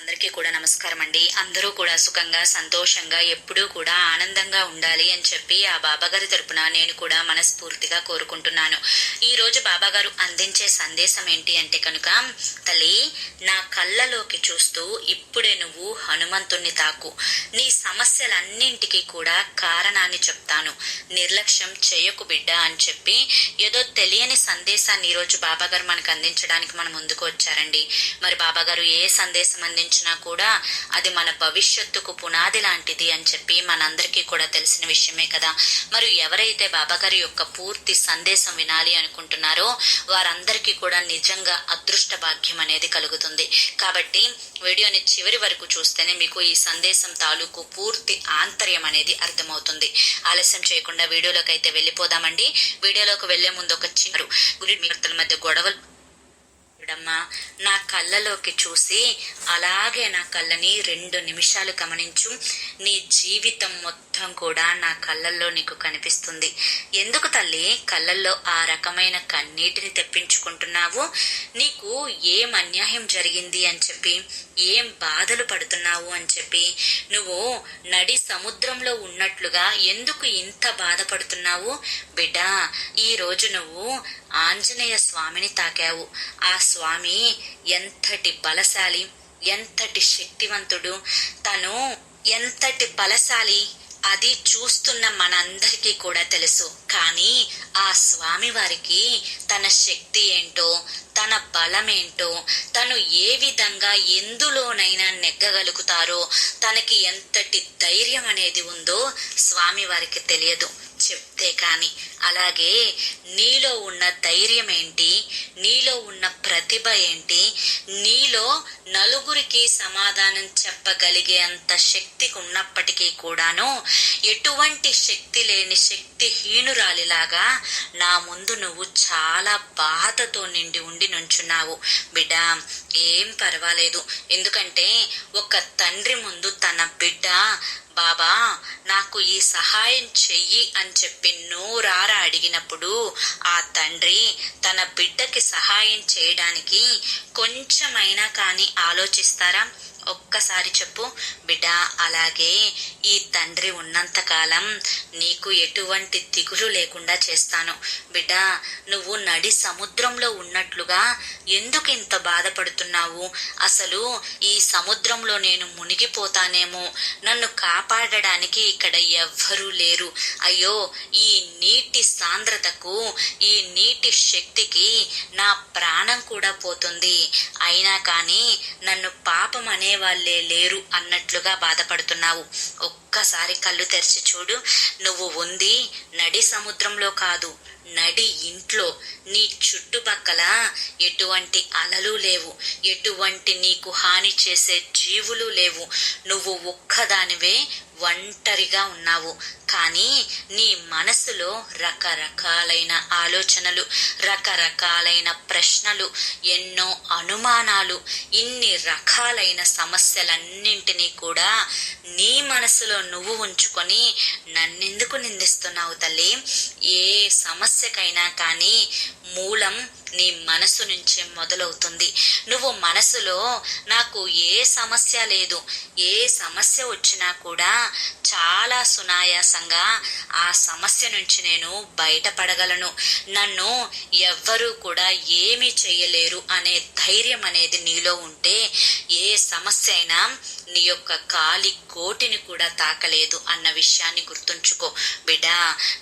అందరికీ కూడా నమస్కారం అండి అందరూ కూడా సుఖంగా సంతోషంగా ఎప్పుడూ కూడా ఆనందంగా ఉండాలి అని చెప్పి ఆ బాబాగారి తరపున నేను కూడా మనస్ఫూర్తిగా కోరుకుంటున్నాను. ఈ రోజు బాబాగారు అందించే సందేశం ఏంటి అంటే కనుక తల్లి నా కళ్ళలోకి చూస్తూ ఇప్పుడే నువ్వు హనుమంతుణ్ణి తాకు. నీ సమస్యలన్నింటికి కూడా కారణాన్ని చెప్తాను. నిర్లక్ష్యం చేయకు బిడ్డ అని చెప్పి ఏదో తెలియని సందేశాన్ని ఈ రోజు బాబాగారు మనకు అందించడానికి మన ముందుకు వచ్చారండి. మరి బాబాగారు ఏ సందేశం అందించినా కూడా అది మన భవిష్యత్తుకు పునాది లాంటిది అని చెప్పి మనందరికీ కూడా తెలిసిన విషయమే కదా. మరి ఎవరైతే బాబాగారి యొక్క పూర్తి సందేశం వినాలి అనుకుంటున్నారో వారందరికీ కూడా నిజంగా అదృష్ట భాగ్యం అనేది కలుగుతుంది. కాబట్టి వీడియోని చివరి వరకు చూస్తేనే మీకు ఈ సందేశం తాలూకు పూర్తి ఆంతర్యం అనేది అర్థమవుతుంది. ఆలస్యం చేయకుండా వీడియోలోకి అయితే వెళ్ళిపోదామండి. వీడియోలోకి వెళ్ళే ముందు ఒక చిన్న గురి మధ్య గొడవలు చూడమ్మా నా కళ్ళలోకి చూసి అలాగే నా కళ్ళని రెండు నిమిషాలు గమనించు. నీ జీవితం మొత్తం కూడా నా కళ్ళల్లో నీకు కనిపిస్తుంది. ఎందుకు తల్లి? కళ్ళల్లో ఆ రకమైన కన్నీటిని తెప్పించుకుంటున్నావు? నీకు ఏం అన్యాయం జరిగింది అని చెప్పి ఏం బాధలు పడుతున్నావు అని చెప్పి నువ్వు నడి సముద్రంలో ఉన్నట్లుగా ఎందుకు ఇంత బాధపడుతున్నావు? బిడ్డ ఈ రోజు నువ్వు ఆంజనేయ స్వామిని తాకావు. ఆ స్వామి ఎంతటి బలశాలి ఎంతటి శక్తివంతుడు. తను ఎంతటి బలశాలి అది చూస్తున్న మనందరికీ కూడా తెలుసు. కానీ ఆ స్వామి వారికి తన శక్తి ఏంటో తన బలమేంటో తను ఏ విధంగా ఎందులోనైనా నెగ్గగలుగుతారో తనకి ఎంతటి ధైర్యం అనేది ఉందో స్వామి వారికి తెలియదు. చెప్తే కాని అలాగే నీలో ఉన్న ధైర్యం ఏంటి నీలో ఉన్న ప్రతిభ ఏంటి? నీలో నలుగురికి సమాధానం చెప్పగలిగే అంత శక్తి ఉన్నప్పటికీ కూడాను ఎటువంటి శక్తి లేని శక్తి హీనురాలిలాగా నా ముందు నువ్వు చాలా బాధతో నిండి ఉండి నుంచున్నావు. బిడ్డ ఏం పర్వాలేదు. ఎందుకంటే ఒక తండ్రి ముందు తన బిడ్డ బాబా నాకు ఈ సహాయం చెయ్యి అని చెప్పి నోరారా అడిగినప్పుడు ఆ తండ్రి తన బిడ్డకి సహాయం చేయడానికి కొంచెమైనా కానీ ఆలోచిస్తారా? ఒక్కసారి చెప్పు. బిడ్డా అలాగే ఈ తండ్రి ఉన్నంత కాలం నీకు ఎటువంటి దిగులు లేకుండా చేస్తాను. బిడ్డా నువ్వు నడి సముద్రంలో ఉన్నట్లుగా ఎందుకు ఇంత బాధపడుతున్నావు? అసలు ఈ సముద్రంలో నేను మునిగిపోతానేమో. నన్ను కాపాడడానికి ఇక్కడ ఎవ్వరూ లేరు. అయ్యో ఈ నీటి సాంద్రతకు ఈ నీటి శక్తికి నా ప్రాణం కూడా పోతుంది. అయినా కానీ నన్ను పాపం అనే వాళ్ళే లేరు అన్నట్లుగా బాధపడుతున్నావు. ఒక్కసారి కళ్ళు తెరిచి చూడు. నువ్వు ఉంది నడి సముద్రంలో కాదు నడి ఇంట్లో. నీ చుట్టుపక్కల ఎటువంటి అలలు లేవు. ఎటువంటి నీకు హాని చేసే జీవులు లేవు. నువ్వు ఒక్కదానివే ఒంటరిగా ఉన్నావు. కానీ నీ మనసులో రకరకాలైన ఆలోచనలు రకరకాలైన ప్రశ్నలు ఎన్నో అనుమానాలు ఇన్ని రకాలైన సమస్యలన్నింటినీ కూడా నీ మనసులో నువ్వు ఉంచుకొని నన్నెందుకు నిందిస్తున్నావు తల్లి? ఏ సమస్యకైనా కానీ మూలం నీ మనసు నుంచే మొదలవుతుంది. నువ్వు మనసులో నాకు ఏ సమస్య లేదు. ఏ సమస్య వచ్చినా కూడా చాలా సునాయాసంగా ఆ సమస్య నుంచి నేను బయటపడగలను. నన్ను ఎవ్వరూ కూడా ఏమీ చేయలేరు అనే ధైర్యం అనేది నీలో ఉంటే ఏ సమస్య అయినా నీ యొక్క కాలి కోటిని కూడా తాకలేదు అన్న విషయాన్ని గుర్తుంచుకో. బిడ్డ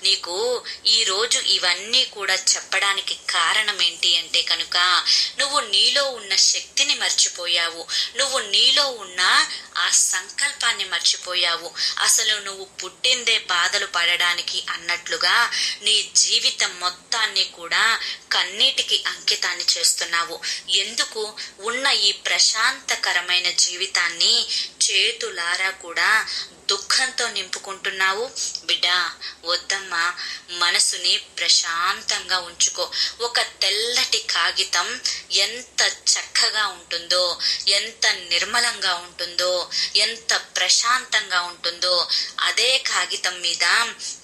నీకు ఈ రోజు ఇవన్నీ కూడా చెప్పడానికి కారణం ఏంటి ఏంటి అంటే కనుక నువ్వు నీలో ఉన్న శక్తిని మర్చిపోయావు. నువ్వు నీలో ఉన్న ఆ సంకల్పాన్ని మర్చిపోయావు. అసలు నువ్వు పుట్టిందే బాధలు పడడానికి అన్నట్లుగా నీ జీవితం మొత్తాన్ని కూడా కన్నీటికి అంకితాన్ని చేస్తున్నావు. ఎందుకు? ఉన్న ఈ ప్రశాంతకరమైన జీవితాన్ని చేతులారా కూడా దుఃఖంతో నింపుకుంటున్నావు? బిడ్డ వద్దమ్మా మనసుని ప్రశాంతంగా ఉంచుకో. ఒక తెల్లటి కాగితం ఎంత చక్కగా ఉంటుందో ఎంత నిర్మలంగా ఉంటుందో ఎంత ప్రశాంతంగా ఉంటుందో అదే కాగితం మీద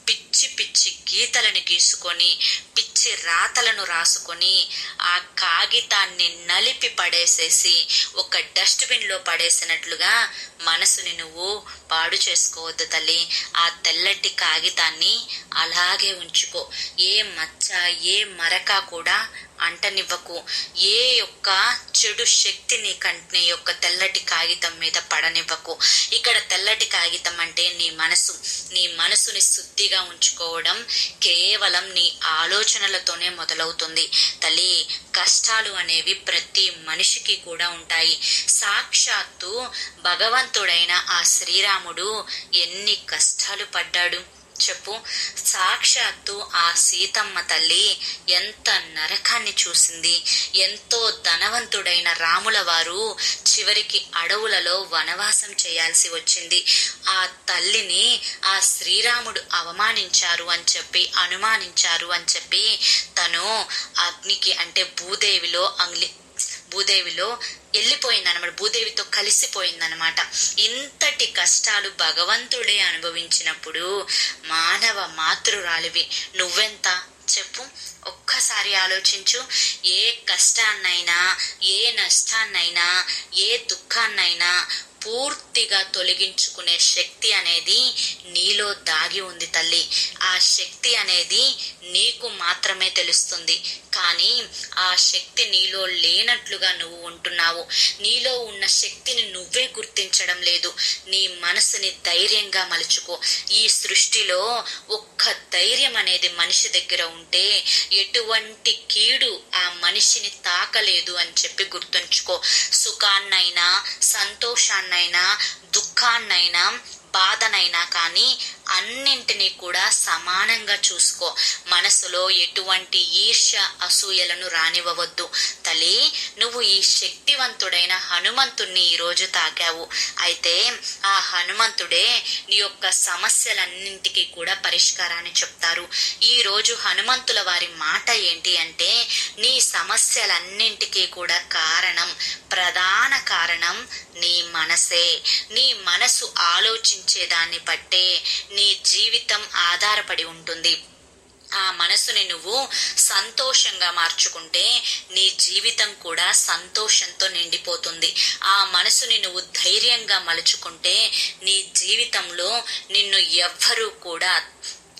పిచ్చి పిచ్చి గీతలను గీసుకొని పిచ్చి రాతలను రాసుకొని ఆ కాగితాన్ని నలిపి పడేసేసి ఒక డస్ట్బిన్లో పడేసినట్లుగా మనసుని నువ్వు పాడు చేసుకోవద్దు తల్లి. ఆ తెల్లటి కాగితాన్ని అలాగే ఉంచుకో. ఏ మచ్చ ఏ మరక కూడా అంటనివ్వకు. ఏ యొక్క చెడు శక్తి నీ కంటే యొక్క తెల్లటి కాగితం మీద పడనివ్వకు. ఇక్కడ తెల్లటి కాగితం అంటే నీ మనసు. నీ మనసుని శుద్ధిగా ఉంచుకోవడం కేవలం నీ ఆలోచనలతోనే మొదలవుతుంది. తల్లి కష్టాలు అనేవి ప్రతి మనిషికి కూడా ఉంటాయి. సాక్షాత్తు భగవంతుడైన ఆ శ్రీరాముడు ఎన్ని కష్టాలు పడ్డాడు. చెప్పు. సాక్షాత్తు ఆ సీతమ్మ తల్లి ఎంత నరకాన్ని చూసింది. ఎంతో ధనవంతుడైన రాముల వారు చివరికి అడవులలో వనవాసం చేయాల్సి వచ్చింది. ఆ తల్లిని ఆ శ్రీరాముడు అవమానించారు అని చెప్పి అనుమానించారు అని చెప్పి తను అగ్నికి అంటే భూదేవిలో అంగ్లి భూదేవిలో వెళ్ళిపోయిందనమాట భూదేవితో కలిసిపోయిందనమాట ఇంతటి కష్టాలు భగవంతుడే అనుభవించినప్పుడు మానవ మాతృరాలివి. నువ్వెంత? చెప్పు. ఒక్కసారి ఆలోచించు. ఏ కష్టాన్నైనా ఏ నష్టాన్నైనా ఏ దుఃఖాన్నైనా పూర్తిగా తొలగించుకునే శక్తి అనేది దాగి ఉంది తల్లి. ఆ శక్తి అనేది నీకు మాత్రమే తెలుస్తుంది. కానీ ఆ శక్తి నీలో లేనట్లుగా నువ్వు ఉంటున్నావు. నీలో ఉన్న శక్తిని నువ్వే గుర్తించడం లేదు. నీ మనసుని ధైర్యంగా మలుచుకో. ఈ సృష్టిలో ఒక్క ధైర్యం అనేది మనిషి దగ్గర ఉంటే ఎటువంటి కీడు ఆ మనిషిని తాకలేదు అని చెప్పి గుర్తుంచుకో. సుఖాన్నైనా సంతోషాన్నైనా దుఃఖాన్నైనా బాధనైనా కానీ అన్నింటినీ కూడా సమానంగా చూసుకో. మనసులో ఎటువంటి ఈర్ష్య అసూయలను రానివ్వవద్దు. తల్లి నువ్వు ఈ శక్తివంతుడైన హనుమంతుణ్ణి ఈరోజు తాకావు. అయితే ఆ హనుమంతుడే నీ యొక్క సమస్యలన్నింటికి కూడా పరిష్కారాన్ని చెప్తారు. ఈరోజు హనుమంతుల వారి మాట ఏంటి అంటే నీ సమస్యలన్నింటికీ కూడా కారణం ప్రధాన కారణం నీ మనసే. నీ మనసు ఆలోచించేదాన్ని బట్టే నీ జీవితం ఆధారపడి ఉంటుంది. ఆ మనసుని నువ్వు సంతోషంగా మార్చుకుంటే నీ జీవితం కూడా సంతోషంతో నిండిపోతుంది. ఆ మనసుని నువ్వు ధైర్యంగా మలుచుకుంటే నీ జీవితంలో నిన్ను ఎవ్వరూ కూడా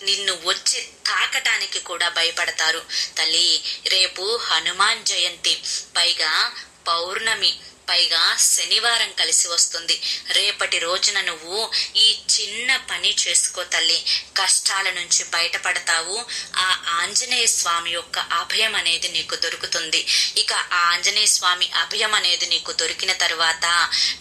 నిన్ను వచ్చి తాకటానికి కూడా భయపడతారు. తల్లి రేపు హనుమాన్ జయంతి. పైగా పౌర్ణమి. పైగా శనివారం కలిసి వస్తుంది. రేపటి రోజున నువ్వు ఈ చిన్న పని చేసుకో తల్లి. కష్టాల నుంచి బయటపడతావు. ఆ ఆంజనేయ స్వామి యొక్క అభయం అనేది నీకు దొరుకుతుంది. ఇక ఆ ఆంజనేయ స్వామి అభయం అనేది నీకు దొరికిన తర్వాత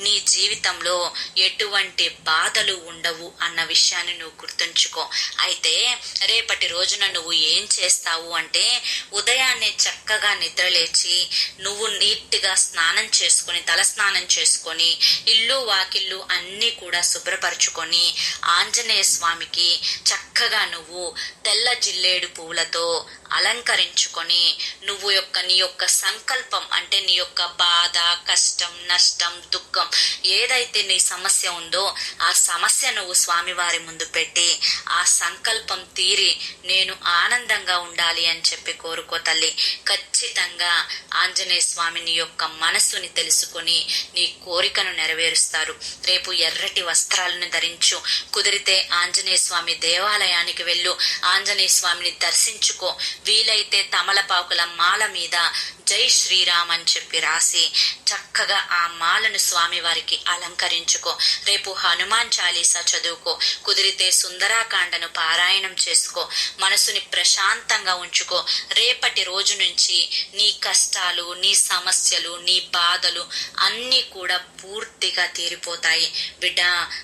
నీ జీవితంలో ఎటువంటి బాధలు ఉండవు అన్న విషయాన్ని నువ్వు గుర్తుంచుకో. అయితే రేపటి రోజున నువ్వు ఏం చేస్తావు అంటే ఉదయాన్నే చక్కగా నిద్రలేచి నువ్వు నీట్గా స్నానం చేసుకుని తల స్నానం చేసుకొని ఇల్లు వాకిళ్ళు అన్నీ కూడా శుభ్రపరచుకొని ఆంజనేయ స్వామికి చక్కగా నువ్వు తెల్ల జిల్లేడు పువ్వులతో అలంకరించుకొని నువ్వు యొక్క నీ యొక్క సంకల్పం అంటే నీ యొక్క బాధ కష్టం నష్టం దుఃఖం ఏదైతే నీ సమస్య ఉందో ఆ సమస్య నువ్వు స్వామివారి ముందు పెట్టి ఆ సంకల్పం తీరి నేను ఆనందంగా ఉండాలి అని చెప్పి కోరుకో తల్లి. ఖచ్చితంగా ఆంజనేయ స్వామిని యొక్క మనస్సుని తెలుసుకొని నీ కోరికను నెరవేరుస్తారు. రేపు ఎర్రటి వస్త్రాలను ధరించు. కుదిరితే ఆంజనేయ స్వామి దేవాలయానికి వెళ్ళు. ఆంజనేయ స్వామిని దర్శించుకో. వీలైతే తమలపాకుల మాల మీద జై శ్రీరామ్ అని చెప్పి రాసి చక్కగా ఆ మాలను స్వామి వారికి అలంకరించుకో. రేపు హనుమాన్ చాలీసా చదువుకో. కుదిరితే సుందరాకాండను పారాయణం చేసుకో. మనసుని ప్రశాంతంగా ఉంచుకో. రేపటి రోజు నుంచి నీ కష్టాలు నీ సమస్యలు నీ బాధలు అన్నీ కూడా పూర్తిగా తీరిపోతాయి. బిడ్డ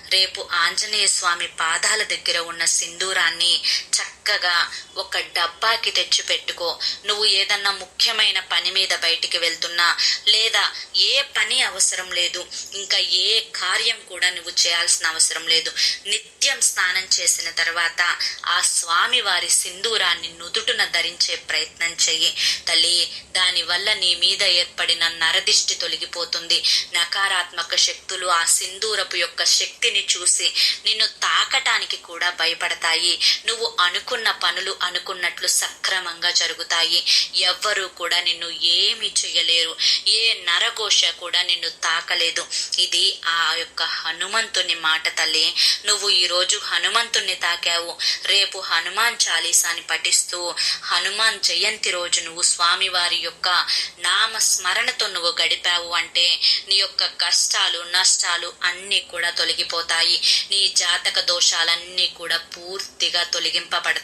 రేపు ఆంజనేయ స్వామి పాదాల దగ్గర ఉన్న సింధూరాన్ని చక్క చక్కగా ఒక డబ్బాకి తెచ్చి పెట్టుకో నువ్వు ఏదన్నా ముఖ్యమైన పని మీద బయటికి వెళ్తున్నా లేదా ఏ పని అవసరం లేదు ఇంకా ఏ కార్యం కూడా నువ్వు చేయాల్సిన అవసరం లేదు. నిత్యం స్నానం చేసిన తర్వాత ఆ స్వామి వారి సింధూరాన్ని నుదుటున ధరించే ప్రయత్నం చెయ్యి. తల్లి దానివల్ల నీ మీద ఏర్పడిన నరదిష్టి తొలగిపోతుంది. నకారాత్మక శక్తులు ఆ సింధూరపు యొక్క శక్తిని చూసి నిన్ను తాకటానికి కూడా భయపడతాయి. నువ్వు అనుకున్న పనులు అనుకున్నట్లు సక్రమంగా జరుగుతాయి. ఎవ్వరూ కూడా నిన్ను ఏమి చేయలేరు ఏ నరఘోష కూడా నిన్ను తాకలేదు. ఇది ఆ యొక్క హనుమంతుని మాట తల్లి. నువ్వు ఈరోజు హనుమంతుణ్ణి తాకావు. రేపు హనుమాన్ చాలీసాని పఠిస్తూ హనుమాన్ జయంతి రోజు నువ్వు స్వామివారి యొక్క నామ స్మరణతో నువ్వు గడిపావు అంటే నీ యొక్క కష్టాలు నష్టాలు అన్నీ కూడా తొలగిపోతాయి. నీ జాతక దోషాలన్నీ కూడా పూర్తిగా తొలగింపబడతాయి.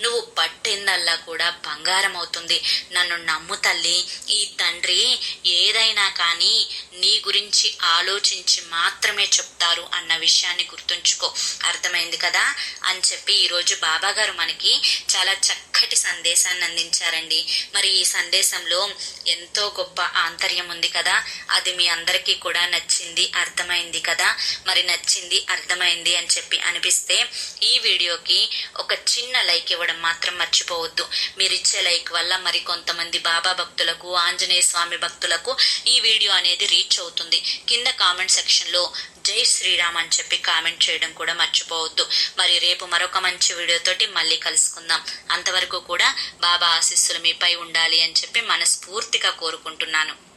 నువ్వు పట్టిందల్లా కూడా బంగారం అవుతుంది నన్ను నమ్ము తల్లి. ఈ తండ్రి ఏదైనా కానీ నీ గురించి ఆలోచించి మాత్రమే చెప్తారు అన్న విషయాన్ని గుర్తుంచుకో. అర్థమైంది కదా? అని చెప్పి ఈరోజు బాబా గారు మనకి చాలా చక్కటి సందేశాన్ని అందించారండి. మరి ఈ సందేశంలో ఎంతో గొప్ప ఆంతర్యం ఉంది కదా? అది మీ అందరికీ కూడా నచ్చింది అర్థమైంది కదా? మరి నచ్చింది అర్థమైంది అని చెప్పి అనిపిస్తే ఈ వీడియోకి ఒక చిన్న లైక్ ఇవ్వడం మాత్రం మర్చిపోవద్దు. మీరు ఇచ్చే లైక్ వల్ల మరి కొంతమంది బాబా భక్తులకు ఆంజనేయ స్వామి భక్తులకు ఈ వీడియో అనేది రీచ్ అవుతుంది. కింద కామెంట్ సెక్షన్లో జై శ్రీరామ్ అని చెప్పి కామెంట్ చేయడం కూడా మర్చిపోవద్దు. మరి రేపు మరొక మంచి వీడియోతోటి మళ్ళీ కలుసుకుందాం. అంతవరకు కూడా బాబా ఆశీస్సులు మీపై ఉండాలి అని చెప్పి మనస్ఫూర్తిగా కోరుకుంటున్నాను.